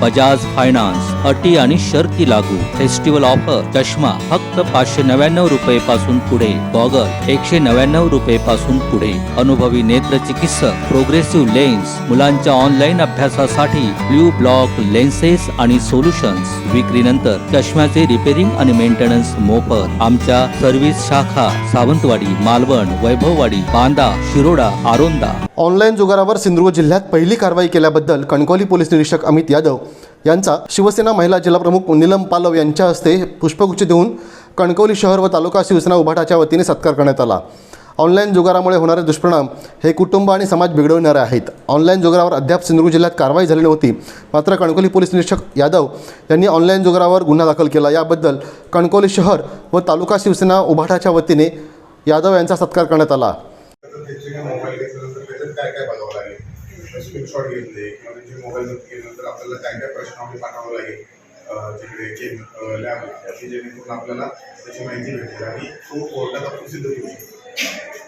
Bajaj finance अटी आणि शर्ती लागू. फेस्टिवल ऑफर चष्मा फक्त पाचशे नव्याण्णव रुपये पासून पुढे. गॉगल एकशे नव्याण्णव रुपये पासून पुढे. अनुभवी नेत्र चिकित्सक प्रोग्रेसिव्ह लेन्स मुलांच्या ऑनलाईन अभ्यासासाठी ब्ल्यू ब्लॉक लेन्सेस आणि सोल्युशन्स. विक्रीनंतर चष्म्याचे रिपेरिंग आणि मेंटेनन्स मोफत. आमच्या सर्व्हिस शाखा सावंतवाडी मालवण वैभववाडी बांदा शिरोडा आरोंदा. ऑनलाईन जुगारावर सिंधुदुर्ग जिल्ह्यात पहिली कारवाई केल्याबद्दल कणकवली पोलीस निरीक्षक अमित यादव यांचा शिवसेना महिला जिल्हाप्रमुख नीलम पालव यांच्या हस्ते पुष्पगुच्छ देऊन कणकवली शहर व तालुका शिवसेना उभाटाच्या वतीने सत्कार करण्यात आला. ऑनलाईन जुगारामुळे होणारे दुष्परिणाम हे कुटुंब आणि समाज बिघडवणारे आहेत. ऑनलाईन जुगारावर अद्याप सिंधुदुर्ग जिल्ह्यात कारवाई झाली नव्हती. मात्र कणकवली पोलीस निरीक्षक यादव यांनी ऑनलाईन जुगारावर गुन्हा दाखल केला. याबद्दल कणकवली शहर व तालुका शिवसेना उभाटाच्या वतीने यादव यांचा सत्कार करण्यात आला. स्क्रीनशॉट घेतले किंवा त्यांचे मोबाईल घेतल्यानंतर आपल्याला काय काय प्रश्नावली पाठवावं लागेल तिकडे गेम लॅब की जेणेकरून आपल्याला त्याची माहिती भेटेल. आणि तो कोर्टात आपण सिद्ध करू शकतो.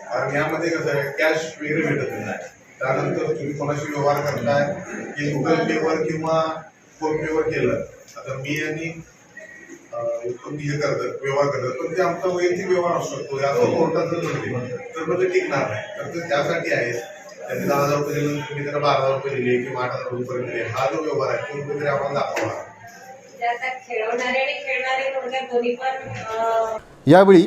कारण यामध्ये कसं आहे कॅश वगैरे भेटत नाही. त्यानंतर तुम्ही कोणाशी व्यवहार करताय की गुगल पेवर किंवा फोन पेवर केलं आता मी आणि तुम्ही हे करतात व्यवहार करतात पण ते आमचा वैयक्तिक व्यवहार असू शकतो. असं कोर्टात जर तर मग ते टिकणार नाही. तर ते त्यासाठी आहे. त्यांनी दहा हजार रुपये दिले तुम्ही त्यांना बारा हजार रुपये दिले किंवा आठ हजार रुपये दिले. हा जो व्यवहार आहे तो कुठेतरी आम्हाला दाखवा. ते आता खेळवणारे आणि खेळणारे थोडक्यात दोन्ही पण अं, यावेळी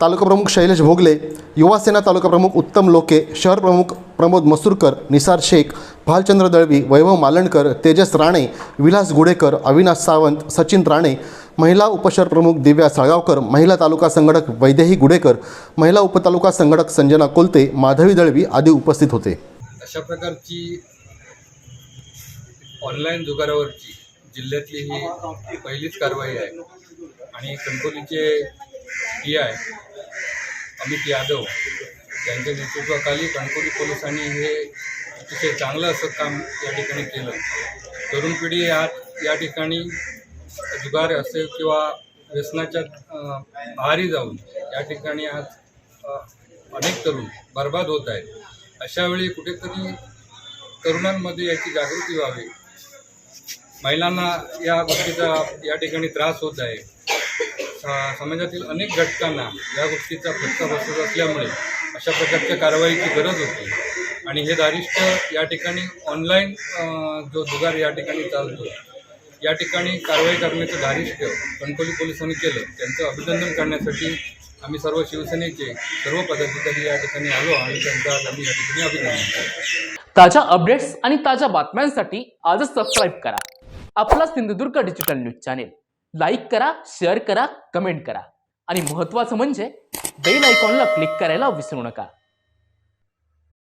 तालुकाप्रमुख शैलेश भोगले युवासेना तालुकाप्रमुख उत्तम लोके शहर प्रमुख प्रमोद मसूरकर निसार शेख भालचंद्र दळवी वैभव मालणकर तेजस राणे विलास गुडेकर अविनाश सावंत सचिन राणे महिला उपशहर प्रमुख दिव्या साळगावकर महिला तालुका संघटक वैदेही गुडेकर महिला उपतालुका संघटक संजना कोलते माधवी दळवी आदी उपस्थित होते. अशा प्रकारची ऑनलाईन जुगारावरची जिल्ह्यातली ही पहिलीच कारवाई आहे. आणि कणकोलीचे पी आय अमित यादव यांच्या नेतृत्वाखाली कणकोली पोलिसांनी हे अतिशय चांगलं असं काम या ठिकाणी केलं. तरुण पिढी या या ठिकाणी जुगार असेल किंवा व्यसनाच्या आहारी जाऊन या ठिकाणी आज अनेक तरुण बर्बाद होत आहेत. अशावेळी कुठेतरी तरुणांमध्ये याची जागृती व्हावी. महिलांना या गोष्टीचा या ठिकाणी त्रास होत आहे. समाजातील अनेक घटकांना या गोष्टीचा फटका बसत असल्यामुळे अशा प्रकारच्या कारवाईची गरज होती. आणि हे दारिष्ट या ठिकाणी ऑनलाईन जो जुगार या ठिकाणी चालतो या ठिकाणी कारवाई करण्याचं धारिष्ट्य कणकोली पोलिसांनी केलं. त्यांचं अभिनंदन करण्यासाठी आम्ही सर्व शिवसेनेचे सर्व पदाधिकारी या ठिकाणी आलो आणि त्यांचा आज आम्ही या ठिकाणी अभिनंदन ताज्या अपडेट्स आणि ताज्या बातम्यांसाठी आजच सबस्क्राईब करा. आपला Sindhudurg digital news channel like करा शेअर करा कमेंट करा. आणि महत्त्वाचं म्हणजे बेल आयकॉनला क्लिक करायला विसरू नका.